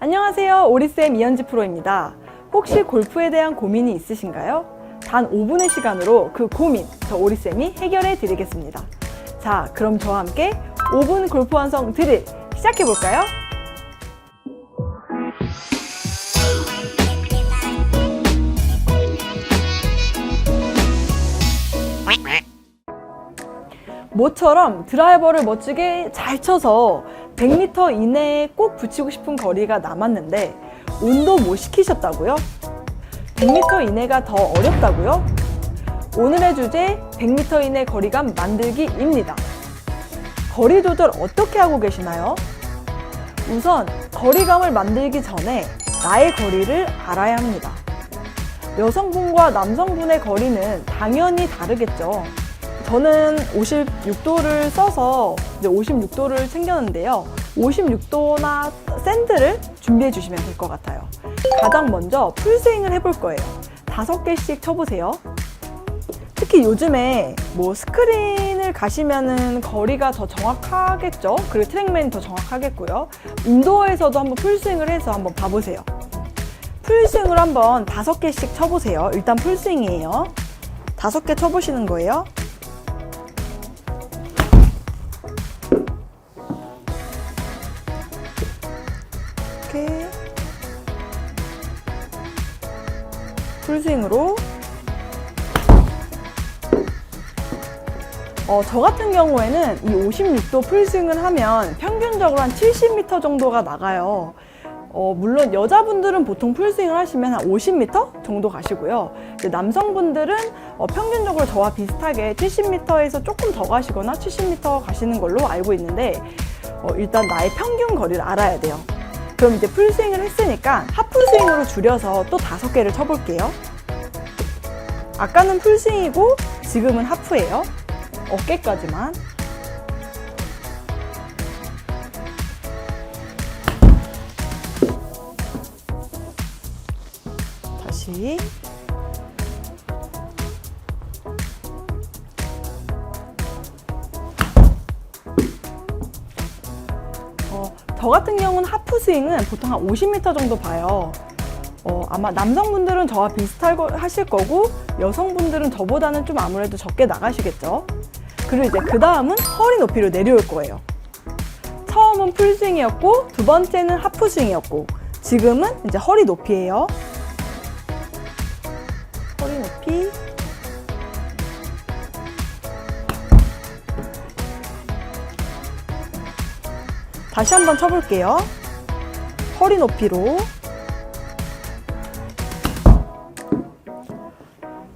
안녕하세요. 오리쌤 이현지 프로입니다. 혹시 골프에 대한 고민이 있으신가요? 단 5분의 시간으로 그 고민 저 오리쌤이 해결해 드리겠습니다. 자, 그럼 저와 함께 5분 골프 완성 드릴 시작해 볼까요? 모처럼 드라이버를 멋지게 잘 쳐서 100m 이내에 꼭 붙이고 싶은 거리가 남았는데 온도 못 시키셨다고요? 100m 이내가 더 어렵다고요? 오늘의 주제 100m 이내 거리감 만들기입니다. 거리 조절 어떻게 하고 계시나요? 우선 거리감을 만들기 전에 나의 거리를 알아야 합니다. 여성분과 남성분의 거리는 당연히 다르겠죠. 저는 56도를 써서 이제 56도를 챙겼는데요. 56도나 샌드를 준비해 주시면 될 것 같아요. 가장 먼저 풀스윙을 해볼 거예요. 다섯 개씩 쳐보세요. 특히 요즘에 뭐 스크린을 가시면은 거리가 더 정확하겠죠. 그리고 트랙맨이 더 정확하겠고요. 인도어에서도 한번 풀스윙을 해서 한번 봐보세요. 풀스윙을 한번 다섯 개씩 쳐보세요. 일단 풀스윙이에요. 다섯 개 쳐보시는 거예요. 풀스윙으로 어, 저 같은 경우에는 이 56도 풀스윙을 하면 평균적으로 한 70m 정도가 나가요. 어, 물론 여자분들은 보통 풀스윙을 하시면 한 50m 정도 가시고요. 남성분들은 어, 평균적으로 저와 비슷하게 70m에서 조금 더 가시거나 70m 가시는 걸로 알고 있는데 어, 일단 나의 평균 거리를 알아야 돼요. 그럼 이제 풀스윙을 했으니까 하프스윙으로 줄여서 또 다섯 개를 쳐볼게요. 아까는 풀스윙이고 지금은 하프예요. 어깨까지만. 다시. 저 같은 경우는 하프 스윙은 보통 한 50m 정도 봐요. 어, 아마 남성분들은 저와 비슷할 거, 하실 거고 여성분들은 저보다는 좀 아무래도 적게 나가시겠죠. 그리고 이제 그 다음은 허리 높이로 내려올 거예요. 처음은 풀스윙이었고 두 번째는 하프 스윙이었고 지금은 이제 허리 높이예요. 다시 한번 쳐볼게요. 허리 높이로.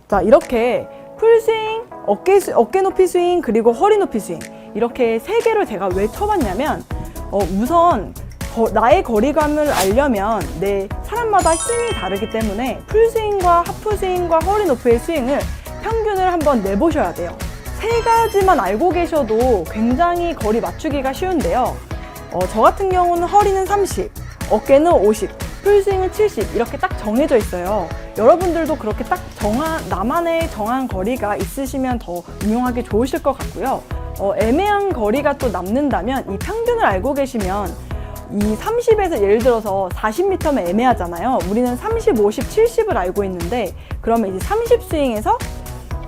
자, 이렇게 풀스윙, 어깨, 스- 어깨 높이 스윙, 그리고 허리 높이 스윙. 이렇게 세 개를 제가 왜 쳐봤냐면, 어, 우선 거- 나의 거리감을 알려면 내 사람마다 힘이 다르기 때문에 풀스윙과 하프스윙과 허리 높이의 스윙을 평균을 한번 내보셔야 돼요. 세 가지만 알고 계셔도 굉장히 거리 맞추기가 쉬운데요. 어, 저 같은 경우는 허리는 30, 어깨는 50, 풀스윙은 70 이렇게 딱 정해져 있어요. 여러분들도 그렇게 딱 정한 나만의 정한 거리가 있으시면 더 응용하기 좋으실 것 같고요. 어, 애매한 거리가 또 남는다면 이 평균을 알고 계시면 이 30에서 예를 들어서 40m면 애매하잖아요. 우리는 30, 50, 70을 알고 있는데 그러면 이제 30 스윙에서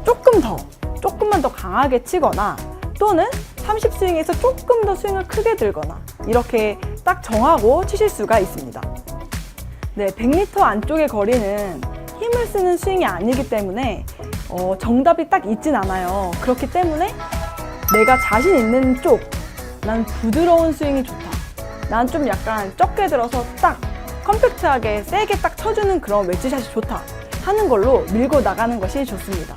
조금 더, 조금만 더 강하게 치거나 또는 30 스윙에서 조금 더 스윙을 크게 들거나 이렇게 딱 정하고 치실 수가 있습니다. 네, 100m 안쪽의 거리는 힘을 쓰는 스윙이 아니기 때문에 어, 정답이 딱 있진 않아요. 그렇기 때문에 내가 자신 있는 쪽, 난 부드러운 스윙이 좋다. 난 좀 약간 적게 들어서 딱 컴팩트하게 세게 딱 쳐주는 그런 웨지샷이 좋다. 하는 걸로 밀고 나가는 것이 좋습니다.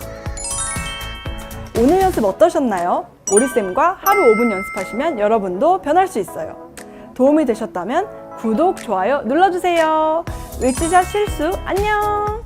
오늘 연습 어떠셨나요? 오리쌤과 하루 5분 연습하시면 여러분도 변할 수 있어요. 도움이 되셨다면 구독, 좋아요 눌러주세요. 웨지샷 실수 안녕!